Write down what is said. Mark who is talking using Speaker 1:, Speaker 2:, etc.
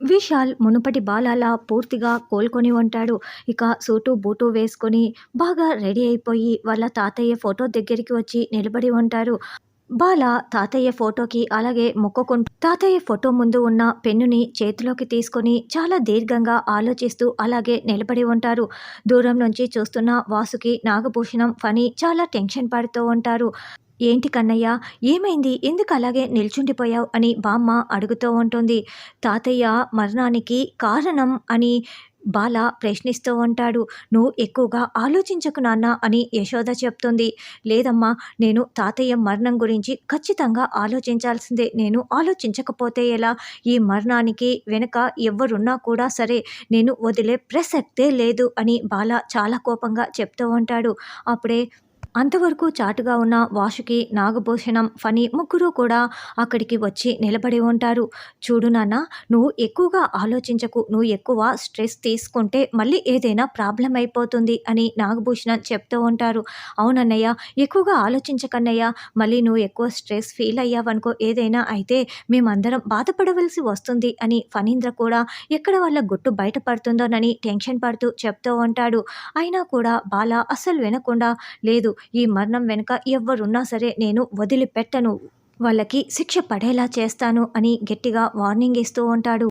Speaker 1: విశాల్ మునుపటి బాలలా పూర్తిగా కోలుకొని ఉంటాడు. ఇక సూటు బూటు వేసుకొని బాగా రెడీ అయిపోయి వాళ్ళ తాతయ్య ఫోటో దగ్గరికి వచ్చి నిలబడి ఉంటారు బాల తాతయ్య ఫోటోకి అలాగే మొక్కుకుంటూ తాతయ్య ఫోటో ముందు ఉన్న పెన్నుని చేతిలోకి తీసుకొని చాలా దీర్ఘంగా ఆలోచిస్తూ అలాగే నిలబడి ఉంటారు. దూరం నుంచి చూస్తున్న వాసుకి నాగభూషణం ఫణి చాలా టెన్షన్ పడుతూ ఉంటారు. ఏంటి కన్నయ్య? ఏమైంది? ఎందుకు అలాగే నిల్చుండిపోయావు? అని బామ్మ అడుగుతూ ఉంటుంది. తాతయ్య మరణానికి కారణం అని బాల ప్రశ్నిస్తూ ఉంటాడు. నువ్వు ఎక్కువగా ఆలోచించకు నాన్న అని యశోద చెప్తుంది. లేదమ్మా నేను తాతయ్య మరణం గురించి ఖచ్చితంగా ఆలోచించాల్సిందే. నేను ఆలోచించకపోతే ఎలా? ఈ మరణానికి వెనుక ఎవరున్నా కూడా సరే నేను వదిలే ప్రసక్తే లేదు అని బాల చాలా కోపంగా చెప్తూ ఉంటాడు. అప్పుడే అంతవరకు చాటుగా ఉన్న వాసుకి నాగభూషణం ఫణి ముగ్గురు కూడా అక్కడికి వచ్చి నిలబడి ఉంటారు. చూడు నాన్న నువ్వు ఎక్కువగా ఆలోచించకు. నువ్వు ఎక్కువ స్ట్రెస్ తీసుకుంటే మళ్ళీ ఏదైనా ప్రాబ్లం అయిపోతుంది అని నాగభూషణం చెప్తూ ఉంటారు. అవునన్నయ్య ఎక్కువగా ఆలోచించకన్నయ్య మళ్ళీ నువ్వు ఎక్కువ స్ట్రెస్ ఫీల్ అయ్యావనుకో ఏదైనా అయితే మేమందరం బాధపడవలసి వస్తుంది అని ఫణీంద్ర కూడా ఎక్కడ వాళ్ళ గుట్టు బయటపడుతుందోనని టెన్షన్ పడుతూ చెప్తూ ఉంటాడు. అయినా కూడా బాల అస్సలు వినకుండా లేదు ఈ మరణం వెనుక ఎవరున్నా సరే నేను వదిలిపెట్టను. వాళ్ళకి శిక్ష పడేలా చేస్తాను అని గట్టిగా వార్నింగ్ ఇస్తూ ఉంటాడు.